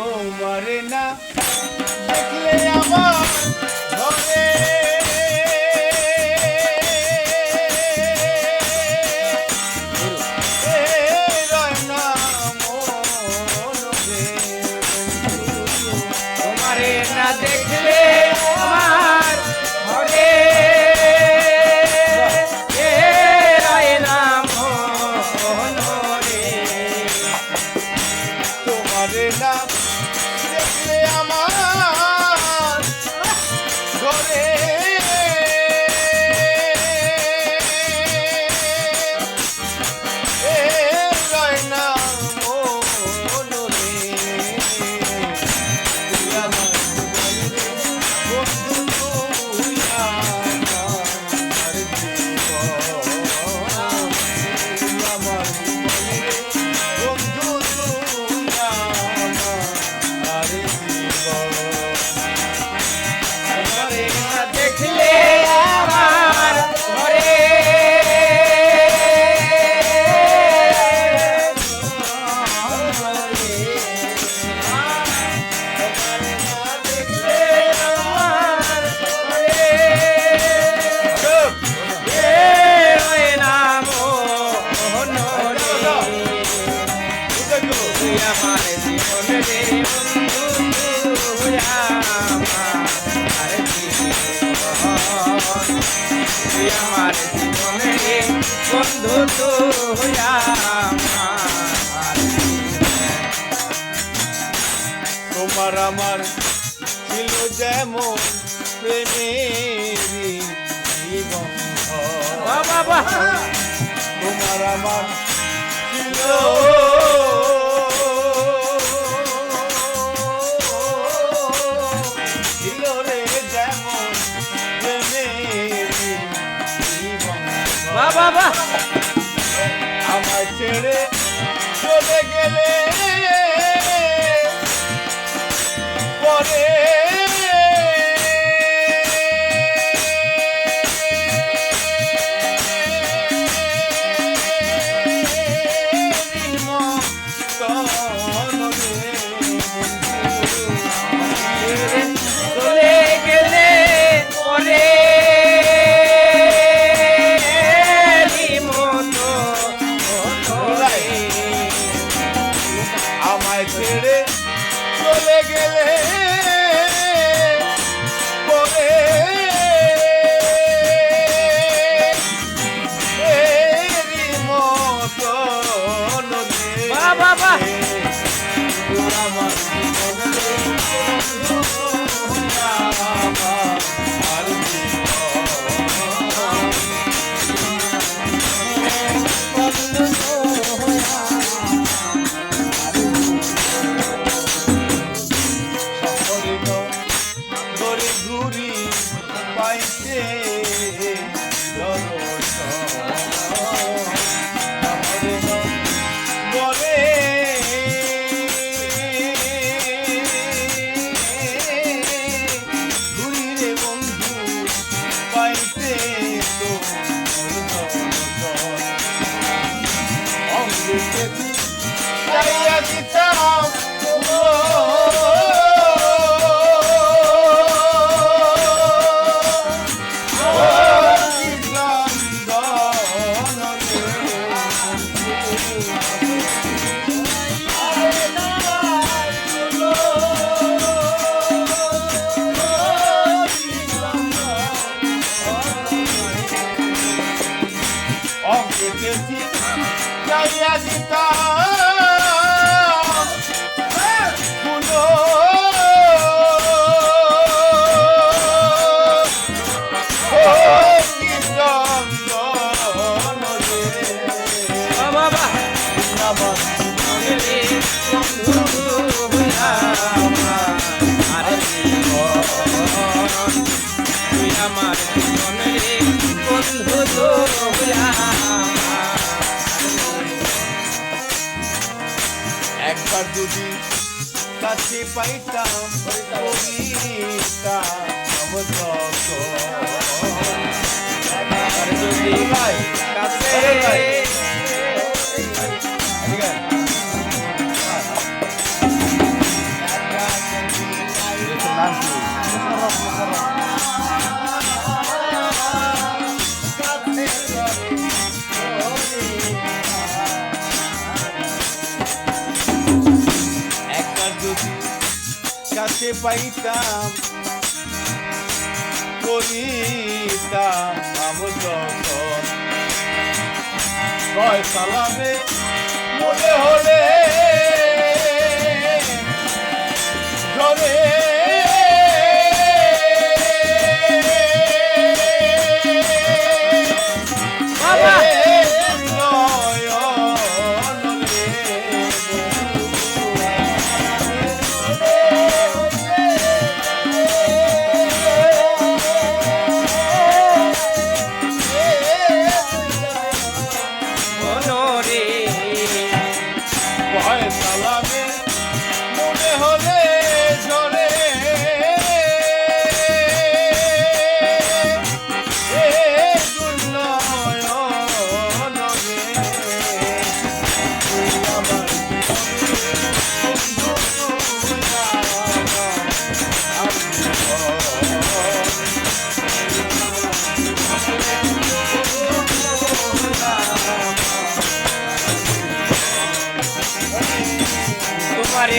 গো মরে না দেখলে আমার ধরে দেখলে আমার তোমার আমার জীবনে বন্ধু তো তোমার আমার ছিল যেমন প্রেমেরি জীবন। বাবা তোমার আমার ছিল ছেড়ে চলে গেলে। ছেলে Yeah. একবার যদি কাছে পাইতাম কবিতা যদি ভাই কাছে পাইতাম করিতাম কয় সালামে মনে হলে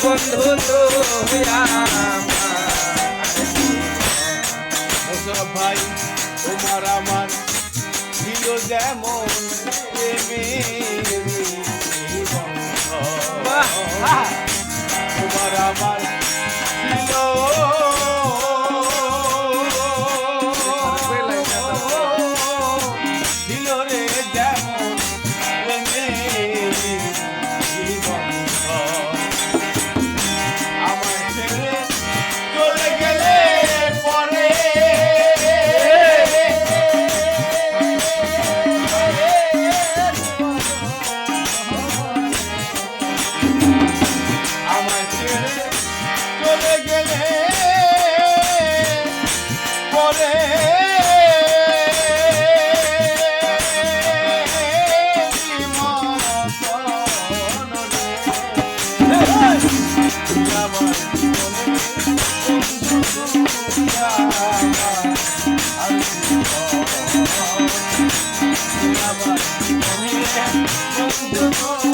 বন্ধু তুমি আমার ভাই তোমার আমার যেমন Don't go.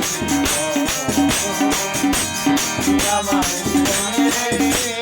Come on, come on,